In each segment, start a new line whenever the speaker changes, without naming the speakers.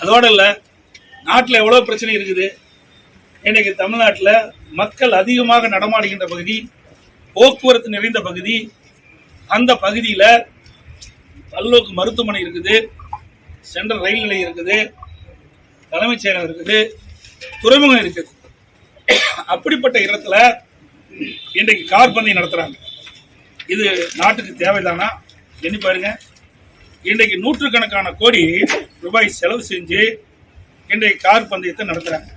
அதோடு இல்லை நாட்டில் எவ்வளோ பிரச்சனை இருக்குது? இன்றைக்கு தமிழ்நாட்டில் மக்கள் அதிகமாக நடமாடுகின்ற பகுதி போக்குவரத்து நிறைந்த பகுதி அந்த பகுதியில் பல்லோக்கு மருத்துவமனை இருக்குது சென்ட்ரல் ரயில் நிலையம் இருக்குது தலைமைச் செயலகம் இருக்குது துறைமுகம் இருக்குது. அப்படிப்பட்ட இடத்துல இன்றைக்கு கார் பந்தயம் நடத்துகிறாங்க இது நாட்டுக்கு தேவைதானா எண்ணி பாருங்க. இன்றைக்கு நூற்றுக்கணக்கான கோடி ரூபாய் செலவு செஞ்சு இன்றைக்கு கார் பந்தயத்தை நடத்துறாங்க.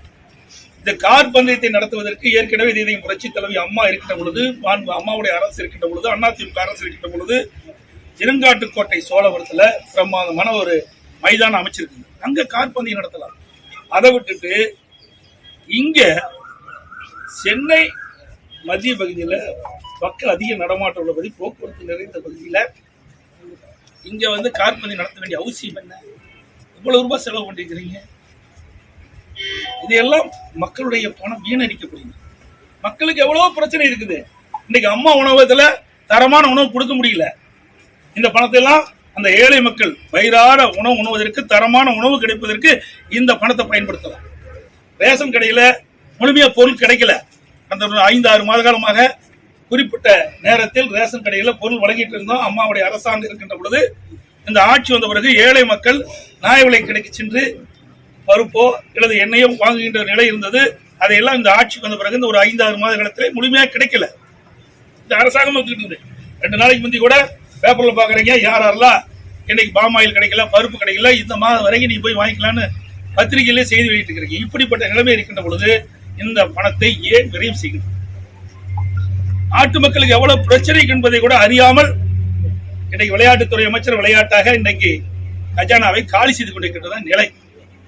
இந்த கார் பந்தயத்தை நடத்துவதற்கு ஏற்கனவே இதை புரட்சி தலைவி அம்மா இருக்கின்ற பொழுது மாண்பு அம்மாவுடைய அரசு இருக்கின்ற பொழுது அதிமுக அரசு இருக்கின்ற பொழுது இருங்காட்டுக்கோட்டை சோழபுரத்தில் பிரமாதமான ஒரு மைதானம் அமைச்சிருக்குது. அங்கே கார் பந்தயம் நடத்தலாம். அதை விட்டுட்டு இங்கே சென்னை மத்திய பகுதியில் மக்கள் அதிக நடமாட்டம் உள்ள பகுதி போக்குவரத்து நிறைந்த பகுதியில் இங்க வந்து கார் நடத்த வேண்டிய அவசியம் என்ன? இவ்வளவு ரூபாய் செலவு பண்ணிருக்கிறீங்க இதையெல்லாம் மக்களுடைய பணம் வீணடிக்கப்படுகிறது. மக்களுக்கு எவ்வளவு பிரச்சனை இருக்குது. இன்னைக்கு அம்மா உணவகத்துல தரமான உணவு கொடுக்க முடியல. இந்த பணத்தை எல்லாம் அந்த ஏழை மக்கள் வயிறார உணவு உணவதற்கு தரமான உணவு கிடைப்பதற்கு இந்த பணத்தை பயன்படுத்தலாம். ரேஷன் கடையில முழுமையா பொருள் கிடைக்கல. அந்த ஐந்து ஆறு மாத காலமாக குறிப்பிட்ட நேரத்தில் ரேஷன் கடையில் பொருள் வழங்கிட்டு இருந்தோம். அம்மாவுடைய அரசாங்கம் இருக்கின்ற பொழுது இந்த ஆட்சி வந்த பிறகு ஏழை மக்கள் நியாய விலை கடைக்கு சென்று பருப்போ அல்லது எண்ணெயோ வாங்குகின்ற நிலை இருந்தது. அதையெல்லாம் இந்த ஆட்சிக்கு வந்த பிறகு இந்த ஒரு ஐந்தாறு மாத காலத்தில் முழுமையாக கிடைக்கல. இந்த அரசாங்கம் வந்துட்டு இருந்தது ரெண்டு நாளைக்கு முந்தி கூட பேப்பரில் பார்க்குறீங்க யார் யாரெல்லாம் இன்னைக்கு பாமாயில் கிடைக்கல பருப்பு கிடைக்கல இந்த மாதம் வரைக்கும் நீ போய் வாங்கிக்கலாம்னு பத்திரிகையிலே செய்தி வெளியிட்டு இருக்கிறீங்க இப்படிப்பட்ட நிலைமை இருக்கின்ற பொழுது இந்த பணத்தை ஏன் விரைவு செய்கிறது நாட்டு மக்களுக்கு எவ்வளவு பிரச்சனை என்பதை கூட அறியாமல் இன்னைக்கு விளையாட்டுத்துறை அமைச்சர் விளையாட்டாக இன்னைக்கு கஜானாவை காலி செய்து கொண்டிருக்கின்றதான் நிலை.